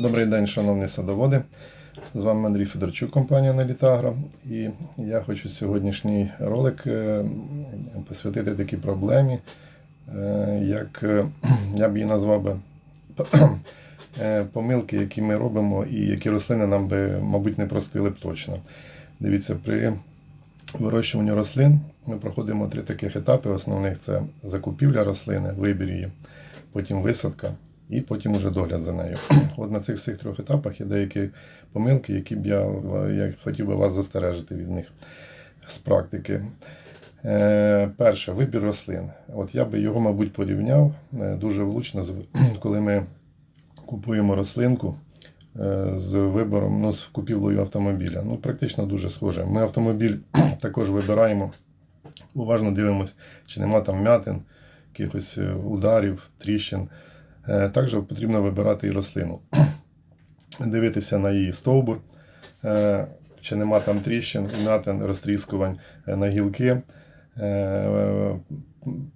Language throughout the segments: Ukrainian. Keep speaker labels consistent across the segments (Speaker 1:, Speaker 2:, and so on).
Speaker 1: Добрий день, шановні садоводи. З вами Андрій Федорчук, компанія Налітагро. І я хочу сьогоднішній ролик е, посвятити такій проблемі, е, як е, я б її назвав би помилки, які ми робимо, і які рослини нам би, мабуть, не простили б точно. Дивіться, при вирощуванні рослин ми проходимо три таких етапи. Основних це закупівля рослини, вибір її, потім висадка і потім уже догляд за нею. От на цих всіх трьох етапах є деякі помилки, які б я, я хотів би вас застережити від них з практики. Е, перше, вибір рослин. От я би його, мабуть, порівняв е, дуже влучно, коли ми купуємо рослинку е, з вибором, ну, з купівлею автомобіля. Ну, практично дуже схоже. Ми автомобіль також вибираємо, уважно дивимося, чи нема там м'ятин, якихось е, ударів, тріщин. Е, Також потрібно вибирати і рослину. Дивитися на її стовбур, е, чи нема там тріщин, м'ятин, розтріскувань е, на гілки.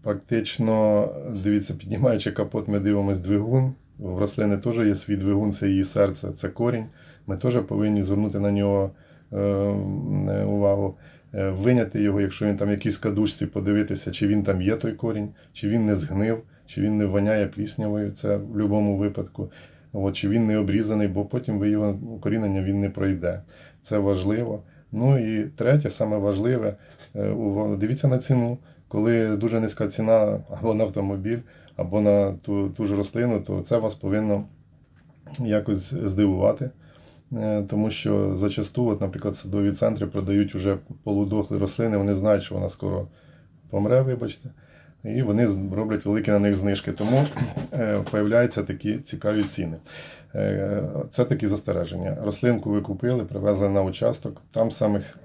Speaker 1: Практично, дивіться, піднімаючи капот, ми дивимось двигун. В рослини теж є свій двигун, це її серце, це корінь. Ми теж повинні звернути на нього увагу, виняти його, якщо він там в якійсь кадушці, подивитися, чи він там є той корінь, чи він не згнив, чи він не воняє пліснявою, це в будь-якому випадку. От, чи він не обрізаний, бо потім ви його укорінення він не пройде. Це важливо. Ну і третє, саме важливе, е, дивіться на ціну. Коли дуже низька ціна або на автомобіль, або на ту, ту ж рослину, то це вас повинно якось здивувати. Е, Тому що зачасту, от, наприклад, садові центри продають вже полудохлі рослини, вони знають, що вона скоро помре, вибачте, і вони роблять великі на них знижки. Тому е, появляються такі цікаві ціни. Е, Це такі застереження. Рослинку ви купили, привезли на участок. Там самих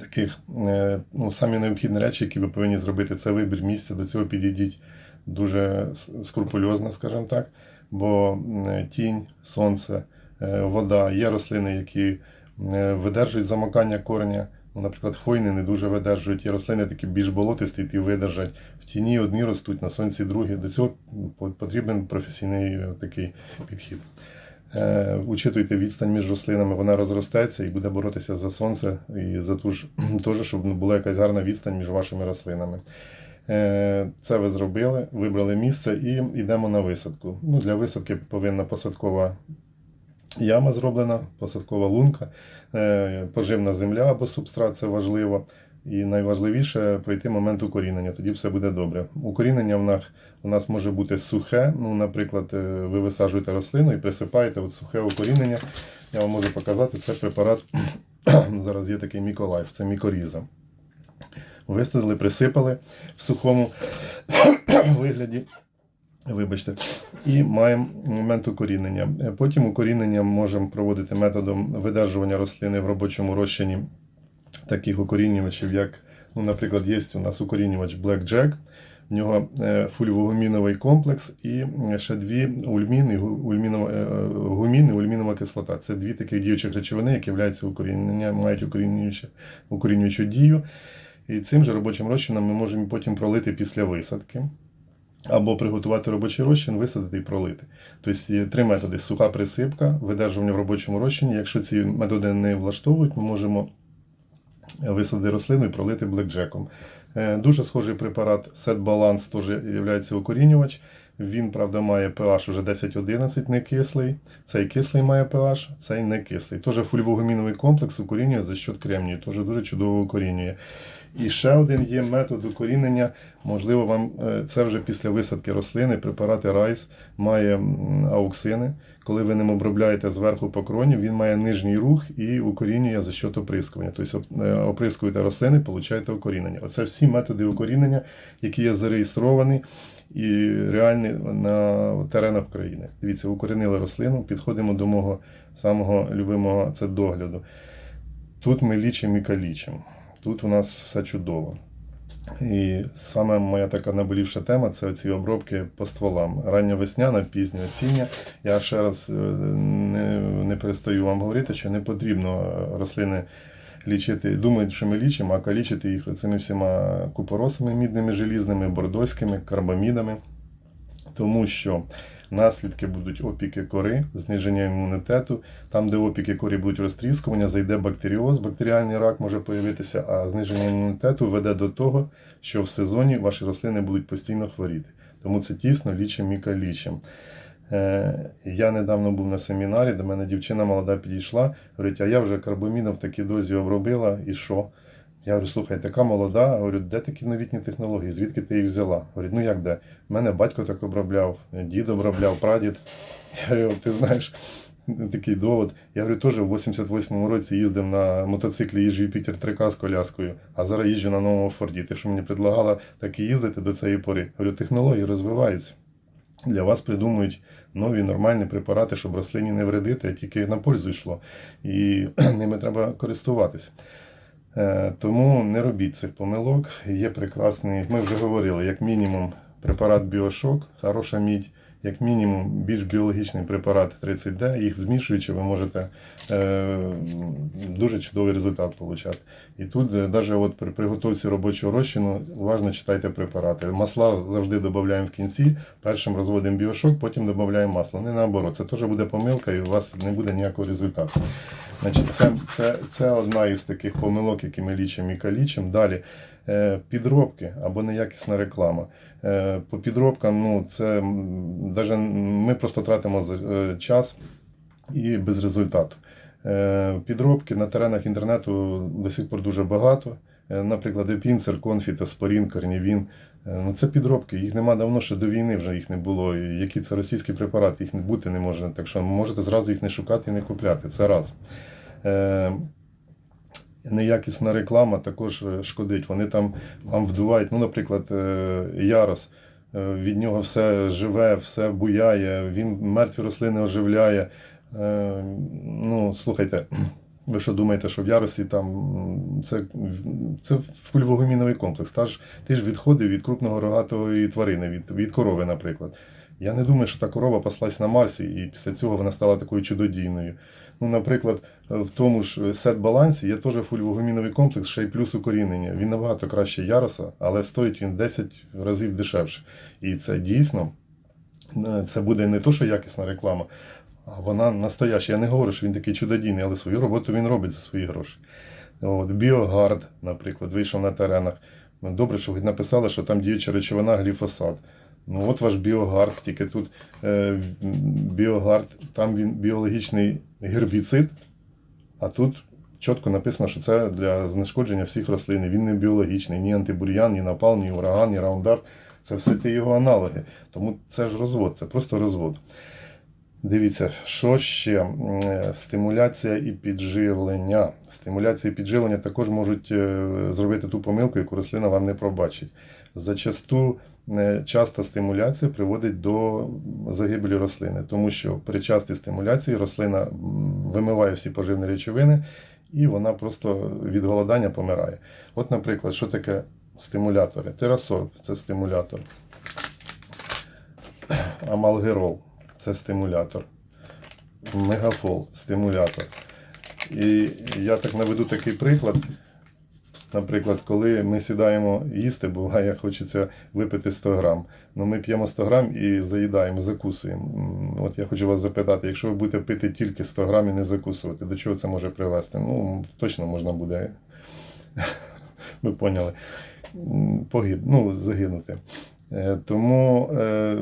Speaker 1: таких е, ну, самі необхідні речі, які ви повинні зробити, це вибір місця. До цього підійдіть дуже скрупульозно, скажімо так. Бо тінь, сонце, вода, є рослини, які видержують замокання кореня. Ну, наприклад, хвойни не дуже видержують, є рослини такі більш болотисті, ті видержать. В тіні одні ростуть, на сонці другі. До цього потрібен професійний е, такий підхід. Е, Учитуйте відстань між рослинами, вона розростеться і буде боротися за сонце і за ту ж теж, щоб була якась гарна відстань між вашими рослинами. Е, Це ви зробили, вибрали місце і йдемо на висадку. Ну, для висадки повинна посадкова яма зроблена, посадкова лунка, е, поживна земля або субстрат це важливо. І найважливіше пройти момент укорінення, тоді все буде добре. Укорінення в нас, у нас може бути сухе. Ну, наприклад, е, ви висаджуєте рослину і присипаєте от сухе укорінення. Я вам можу показати, це препарат. Зараз є такий міколайф, це мікоріза. Висадили, присипали в сухому вигляді. Вибачте, і маємо момент укорінення. Е, Потім укорінення можемо проводити методом видержування рослини в робочому розчині таких укорінювачів, як, ну, наприклад, є у нас укорінювач Black Jack, в нього е, фульвогуміновий комплекс і ще дві ульмін і ульмінова, е, е, гумін і ульмінова кислота. Це дві таких діючих речовини, які являються укорінення, мають укорінюючу, укорінюючу дію. І цим же робочим розчином ми можемо потім пролити після висадки. Або приготувати робочий розчин, висадити і пролити. Тобто є три методи: суха присипка, видержування в робочому розчині. Якщо ці методи не влаштовують, ми можемо висадити рослину і пролити блекджеком. Е, Дуже схожий препарат Set Balance теж є укорінювач. Він, правда, має pH вже 10-11, не кислий. Цей кислий має pH, цей не кислий. Теж фульвогуміновий комплекс укорінює за счет кремнію, теж дуже чудово укорінює. І ще один є метод укорінення. Можливо, вам е, це вже після висадки рослини, препарати Райс має ауксини. Коли ви ним обробляєте зверху по кроні, він має нижній рух і укорінює за счет оприскування. Тобто е, оприскуєте рослини, получаєте укорінення. Оце всі методи укорінення, які є зареєстровані і реальні на теренах України. Дивіться, укорінили рослину, підходимо до мого самого любимого це догляду. Тут ми лічимо і калічимо. Тут у нас все чудово. І саме моя така наболівша тема це ці обробки по стволам. Рання весняна, пізня осіння. Я ще раз е, не, не перестаю вам говорити, що не потрібно рослини лічити. Думають, що ми лічимо, а калічити їх цими всіма купоросами мідними, желізними, бордоськими, карбамідами. Тому що наслідки будуть опіки кори, зниження імунітету. Там, де опіки корі будуть розтріскування, зайде бактеріоз, бактеріальний рак може появитися, а зниження імунітету веде до того, що в сезоні ваші рослини будуть постійно хворіти. Тому це тісно лічим і калічим. Е, Я недавно був на семінарі, до мене дівчина молода підійшла, говорить, а я вже карбаміном в такій дозі обробила, і що? Я говорю, слухай, така молода, говорю, де такі новітні технології? Звідки ти їх взяла? Говорить, ну як де? Мене батько так обробляв, дід обробляв, прадід. Я говорю, ти знаєш, такий довод. Я говорю, теж в 88-му році їздив на мотоциклі, їжджу Юпітер 3К з коляскою, а зараз їжджу на новому Форді. Ти що мені предлагала так і їздити до цієї пори? Говорю, технології розвиваються. Для вас придумують нові нормальні препарати, щоб рослині не вредити, а тільки на пользу йшло. І ними треба користуватися. Е, Тому не робіть цих помилок. Є прекрасний, ми вже говорили, як мінімум препарат Біошок, хороша мідь, як мінімум більш біологічний препарат 30D. Їх змішуючи, ви можете е, дуже чудовий результат отримати. І тут, навіть от при приготовці робочого розчину, уважно читайте препарати. Масла завжди додаємо в кінці, першим розводимо біошок, потім додаємо масло. Не наоборот. Це теж буде помилка і у вас не буде ніякого результату. Значить, це, це, це одна із таких помилок, які ми лічимо і калічимо. Далі е, підробки або неякісна реклама. Е, По підробкам, ну це даже ми просто тратимо е, час і без результату. Е, Підробки на теренах інтернету до сих пор дуже багато. Е, Наприклад, Епінцер, Конфіт, Аспорін, Карнівін. Е, Ну, це підробки. Їх нема давно, ще до війни вже їх не було. Які це російські препарати, їх бути не може. Так що можете зразу їх не шукати і не купляти. Це раз. Неякісна реклама також е, шкодить. Вони там вам вдувають, ну, наприклад, е, ярос. Е, Від нього все живе, все буяє, він мертві рослини оживляє. Ну, слухайте, ви що думаєте, що в яросі там це, це фульвогуміновий комплекс? Та ж, ти ж відходив від крупного рогатої тварини, від, від корови, наприклад. Я не думаю, що та корова паслась на Марсі, і після цього вона стала такою чудодійною. Ну, наприклад, в тому ж сет балансі є теж фульвогуміновий комплекс, ще й плюс укорінення. Він набагато краще яроса, але стоїть він 10 разів дешевше. І це дійсно е, це буде не то, що якісна реклама, а вона настояща. Я не говорю, що він такий чудодійний, але свою роботу він робить за свої гроші. От, Біогард, наприклад, вийшов на теренах. Добре, що написали, що там діюча речовина гліфосат. Ну от ваш біогард, тільки тут е, біогард, там він біологічний гербіцид, а тут чітко написано, що це для знешкодження всіх рослин. Він не біологічний, ні антибур'ян, ні напал, ні ураган, ні раундап. Це все ті його аналоги. Тому це ж розвод, це просто розвод. Дивіться, що ще? Е, Стимуляція і підживлення. Стимуляція і підживлення також можуть е, зробити ту помилку, яку рослина вам не пробачить. Зачасту е, часта стимуляція приводить до загибелі рослини, тому що при частій стимуляції рослина вимиває всі поживні речовини і вона просто від голодання помирає. От, наприклад, що таке стимулятори? Терасорб це стимулятор. Амалгерол це стимулятор. Мегафол стимулятор. І я так наведу такий приклад. Наприклад, коли ми сідаємо їсти, буває, хочеться випити 100 грам. Ну ми п'ємо 100 грам і заїдаємо, закусуємо. От я хочу вас запитати, якщо ви будете пити тільки 100 грам і не закусувати, до чого це може привести? Ну, точно можна буде, ви поняли, погиб, ну, загинути. Е, Тому е,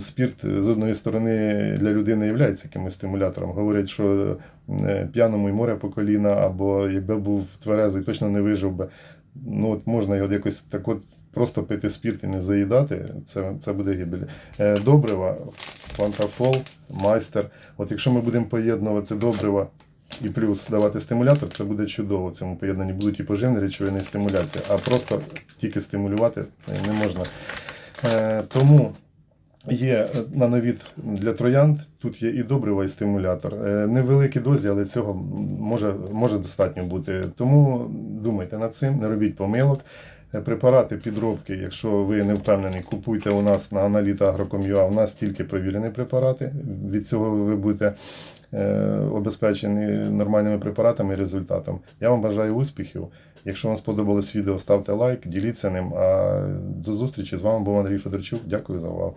Speaker 1: спірт з одної сторони для людини є якимось стимулятором. Говорять, що е, п'яному й море по коліна, або якби був тверезий, точно не вижив би. Ну от можна його якось так от просто пити спірт і не заїдати, це, це буде гибель. Добрива, фантафол, майстер. От якщо ми будемо поєднувати добрива і плюс давати стимулятор, це буде чудово. В цьому поєднанні будуть і поживні речовини, і стимуляція, а просто тільки стимулювати не можна. Е, Тому є е, нановід для троянд, тут є і добрива, і стимулятор. Е, Невеликі дозі, але цього може, може достатньо бути. Тому думайте над цим, не робіть помилок. Препарати підробки, якщо ви не впевнені, купуйте у нас на analita.agro.com.ua. У нас тільки провірені препарати. Від цього ви будете обезпечені нормальними препаратами і результатом. Я вам бажаю успіхів. Якщо вам сподобалось відео, ставте лайк, діліться ним. А до зустрічі з вами був Андрій Федорчук. Дякую за увагу.